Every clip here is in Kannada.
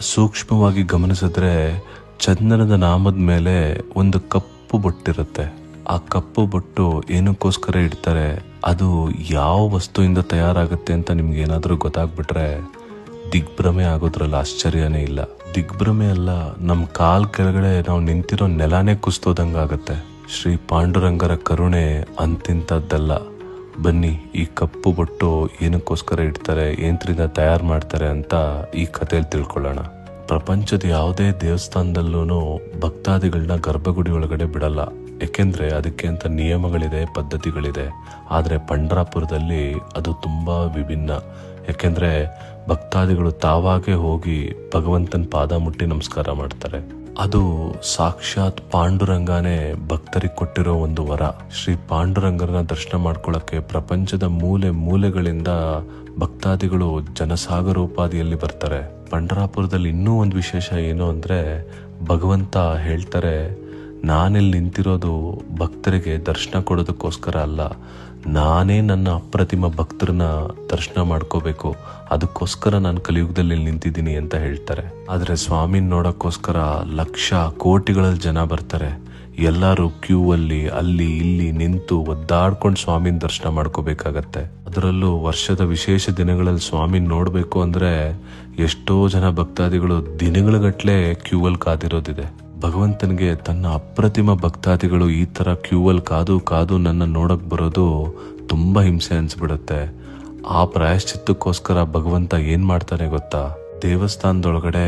ಸೂಕ್ಷ್ಮವಾಗಿ ಗಮನಿಸಿದ್ರೆ ಚಂದನದ ನಾಮದ ಮೇಲೆ ಒಂದು ಕಪ್ಪು ಬೊಟ್ಟಿರುತ್ತೆ. ಆ ಕಪ್ಪು ಬೊಟ್ಟು ಏನಕ್ಕೋಸ್ಕರ ಇಡ್ತಾರೆ? ಅದು ಯಾವ ವಸ್ತುವಿಂದ ತಯಾರಾಗುತ್ತೆ ಅಂತ ನಿಮ್ಗೆ ಏನಾದರೂ ಗೊತ್ತಾಗ್ಬಿಟ್ರೆ ದಿಗ್ಭ್ರಮೆ ಆಗೋದ್ರಲ್ಲಿ ಆಶ್ಚರ್ಯನೇ ಇಲ್ಲ. ದಿಗ್ಭ್ರಮೆ ಅಲ್ಲ ನಮ್ಮ ಕಾಲ್ ಕೆಳಗಡೆ ನಾವು ನಿಂತಿರೋ ನೆಲಾನೇ ಕುಸ್ತೋದಂಗಾಗತ್ತೆ. ಶ್ರೀ ಪಾಂಡುರಂಗರ ಕರುಣೆ ಅಂತಿಂತದ್ದಲ್ಲ ಬನ್ನಿ, ಈ ಕಪ್ಪು ಬೊಟ್ಟು ಏನಕ್ಕೋಸ್ಕರ ಇಡ್ತಾರೆ ಏಂತ್ರಿಂದ ತಯಾರು ಮಾಡ್ತಾರೆ ಅಂತ ಈ ಕಥೆಯಲ್ಲಿ ತಿಳ್ಕೊಳ್ಳೋಣ. ಪ್ರಪಂಚದ ಯಾವುದೇ ದೇವಸ್ಥಾನದಲ್ಲೂ ಭಕ್ತಾದಿಗಳನ್ನ ಗರ್ಭಗುಡಿ ಒಳಗಡೆ ಬಿಡಲ್ಲ. ಏಕೆಂದರೆ ಅದಕ್ಕೆ ಅಂತ ನಿಯಮಗಳಿದೆ, ಪದ್ಧತಿಗಳಿದೆ. ಆದರೆ ಪಂಡ್ರಾಪುರದಲ್ಲಿ ಅದು ತುಂಬಾ ವಿಭಿನ್ನ. ಏಕೆಂದರೆ ಭಕ್ತಾದಿಗಳು ತಾವಾಗೇ ಹೋಗಿ ಭಗವಂತನ ಪಾದ ಮುಟ್ಟಿ ನಮಸ್ಕಾರ ಮಾಡ್ತಾರೆ. ಅದು ಸಾಕ್ಷಾತ್ ಪಾಂಡುರಂಗನೇ ಭಕ್ತರಿಗೆ ಕೊಟ್ಟಿರೋ ಒಂದು ವರ. ಶ್ರೀ ಪಾಂಡುರಂಗರನ್ನ ದರ್ಶನ ಮಾಡ್ಕೊಳ್ಳೋಕ್ಕೆ ಪ್ರಪಂಚದ ಮೂಲೆ ಮೂಲೆಗಳಿಂದ ಭಕ್ತಾದಿಗಳು ಜನಸಾಗರೋಪಾದಿಯಲ್ಲಿ ಬರ್ತಾರೆ. ಪಂಡರಾಪುರದಲ್ಲಿ ಇನ್ನೂ ಒಂದು ವಿಶೇಷ ಏನು ಅಂದರೆ ಭಗವಂತ ಹೇಳ್ತಾರೆ ನಾನಿಲ್ಲಿ ನಿಂತಿರೋದು ಭಕ್ತರಿಗೆ ದರ್ಶನ ಕೊಡೋದಕ್ಕೋಸ್ಕರ ಅಲ್ಲ. ನಾನೇ ನನ್ನ ಅಪ್ರತಿಮ ಭಕ್ತರನ್ನ ದರ್ಶನ ಮಾಡ್ಕೋಬೇಕು. ಅದಕ್ಕೋಸ್ಕರ ನಾನು ಕಲಿಯುಗದಲ್ಲಿ ನಿಂತಿದ್ದೀನಿ ಅಂತ ಹೇಳ್ತಾರೆ. ಆದರೆ ಸ್ವಾಮಿನ ನೋಡೋಕ್ಕೋಸ್ಕರ ಲಕ್ಷ ಕೋಟಿಗಳಲ್ಲಿ ಜನ ಬರ್ತಾರೆ. ಎಲ್ಲರೂ ಕ್ಯೂ ಅಲ್ಲಿ ಅಲ್ಲಿ ಇಲ್ಲಿ ನಿಂತು ಒದ್ದಾಡ್ಕೊಂಡು ಸ್ವಾಮಿನ ದರ್ಶನ ಮಾಡ್ಕೋಬೇಕಾಗತ್ತೆ. ಅದರಲ್ಲೂ ವರ್ಷದ ವಿಶೇಷ ದಿನಗಳಲ್ಲಿ ಸ್ವಾಮಿನ ನೋಡಬೇಕು ಅಂದ್ರೆ ಎಷ್ಟೋ ಜನ ಭಕ್ತಾದಿಗಳು ದಿನಗಳಗಟ್ಟಲೆ ಕ್ಯೂ ಅಲ್ಲಿ ಕಾದಿರೋದಿದೆ. ಭಗವಂತನಿಗೆ ತನ್ನ ಅಪ್ರತಿಮ ಭಕ್ತಾದಿಗಳು ಈ ಥರ ಕ್ಯೂವಲ್ಲಿ ಕಾದು ಕಾದು ನನ್ನ ನೋಡಕ್ ಬರೋದು ತುಂಬ ಹಿಂಸೆ ಅನಿಸ್ಬಿಡುತ್ತೆ. ಆ ಪ್ರಾಯಶ್ಚಿತ್ತಕ್ಕೋಸ್ಕರ ಭಗವಂತ ಏನು ಮಾಡ್ತಾನೆ ಗೊತ್ತಾ? ದೇವಸ್ಥಾನದೊಳಗಡೆ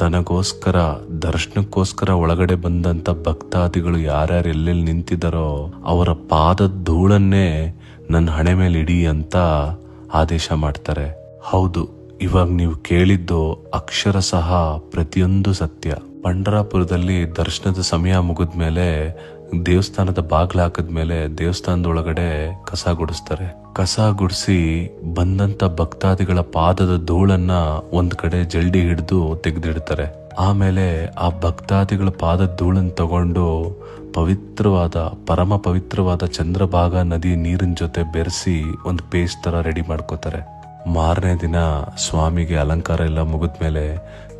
ತನಗೋಸ್ಕರ, ದರ್ಶನಕ್ಕೋಸ್ಕರ ಒಳಗಡೆ ಬಂದಂಥ ಭಕ್ತಾದಿಗಳು ಯಾರ್ಯಾರು ಎಲ್ಲೆಲ್ಲಿ ನಿಂತಿದ್ದಾರೋ ಅವರ ಪಾದದ ಧೂಳನ್ನೇ ನನ್ನ ಹಣೆ ಮೇಲೆ ಇಡಿ ಅಂತ ಆದೇಶ ಮಾಡ್ತಾರೆ. ಹೌದು, ಇವಾಗ ನೀವು ಕೇಳಿದ್ದು ಅಕ್ಷರ ಸಹ ಪ್ರತಿಯೊಂದು ಸತ್ಯ. ಪಂಡರಾಪುರದಲ್ಲಿ ದರ್ಶನದ ಸಮಯ ಮುಗಿದ ಮೇಲೆ ದೇವಸ್ಥಾನದ ಬಾಗ್ಲ ಹಾಕಿದ್ಮೇಲೆ ದೇವಸ್ಥಾನದ ಒಳಗಡೆ ಕಸ ಗುಡಿಸ್ತಾರೆ. ಕಸ ಗುಡಿಸಿ ಬಂದಂತ ಭಕ್ತಾದಿಗಳ ಪಾದದ ಧೂಳನ್ನ ಒಂದ್ ಕಡೆ ಜಲ್ಡಿ ಹಿಡಿದು ತೆಗೆದಿಡ್ತಾರೆ. ಆಮೇಲೆ ಆ ಭಕ್ತಾದಿಗಳ ಪಾದದ ಧೂಳನ್ನು ತಗೊಂಡು ಪವಿತ್ರವಾದ, ಪರಮ ಪವಿತ್ರವಾದ ಚಂದ್ರಭಾಗ ನದಿ ನೀರಿನ ಜೊತೆ ಬೆರೆಸಿ ಒಂದು ಪೇಸ್ಟ್ ತರ ರೆಡಿ ಮಾಡ್ಕೋತಾರೆ. ಮಾರನೇ ದಿನ ಸ್ವಾಮಿಗೆ ಅಲಂಕಾರ ಎಲ್ಲ ಮುಗಿದ್ಮೇಲೆ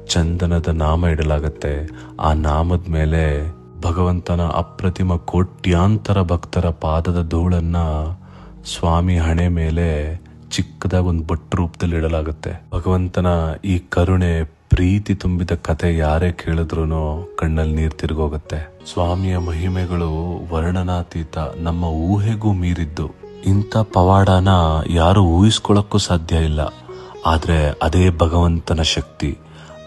ಚಂದನದ ನಾಮ ಇಡಲಾಗತ್ತೆ. ಆ ನಾಮದ ಮೇಲೆ ಭಗವಂತನ ಅಪ್ರತಿಮ ಕೋಟ್ಯಾಂತರ ಭಕ್ತರ ಪಾದದ ಧೂಳನ್ನ ಸ್ವಾಮಿ ಹಣೆ ಮೇಲೆ ಚಿಕ್ಕದಾಗಿ ಒಂದು ಬಟ್ ರೂಪದಲ್ಲಿ ಇಡಲಾಗುತ್ತೆ. ಭಗವಂತನ ಈ ಕರುಣೆ, ಪ್ರೀತಿ ತುಂಬಿದ ಕತೆ ಯಾರೇ ಕೇಳಿದ್ರು ಕಣ್ಣಲ್ಲಿ ನೀರು ತಿರುಗೋಗುತ್ತೆ. ಸ್ವಾಮಿಯ ಮಹಿಮೆಗಳು ವರ್ಣನಾತೀತ ನಮ್ಮ ಊಹೆಗೂ ಮೀರಿದ್ದು. ಇಂಥ ಪವಾಡನ ಯಾರು ಊಹಿಸ್ಕೊಳ್ಳಕ್ಕೂ ಸಾಧ್ಯ ಇಲ್ಲ. ಆದ್ರೆ ಅದೇ ಭಗವಂತನ ಶಕ್ತಿ.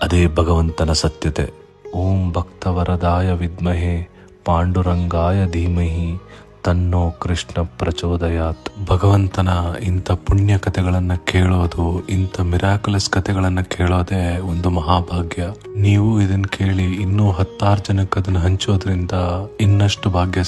ಅದೇ ಭಗವಂತನ ಸತ್ಯತೆ. ಓಂ ಭಕ್ತವರದಾಯ ವಿದ್ಮಹೆ, ಪಾಂಡುರಂಗಾಯ ಧೀಮಹಿ, ತನ್ನೋ ಕೃಷ್ಣ ಪ್ರಚೋದಯಾತ್. ಭಗವಂತನ ಇಂಥ ಪುಣ್ಯ ಕಥೆಗಳನ್ನು ಕೇಳೋದು, ಇಂಥ ಮಿರಾಕಲಸ್ ಕಥೆಗಳನ್ನು ಕೇಳೋದೇ ಒಂದು ಮಹಾಭಾಗ್ಯ. ನೀವು ಇದನ್ನು ಕೇಳಿ ಇನ್ನೂ ಹತ್ತಾರು ಜನಕ್ಕೆ ಅದನ್ನ ಹಂಚೋದ್ರಿಂದ ಇನ್ನಷ್ಟು ಭಾಗ್ಯ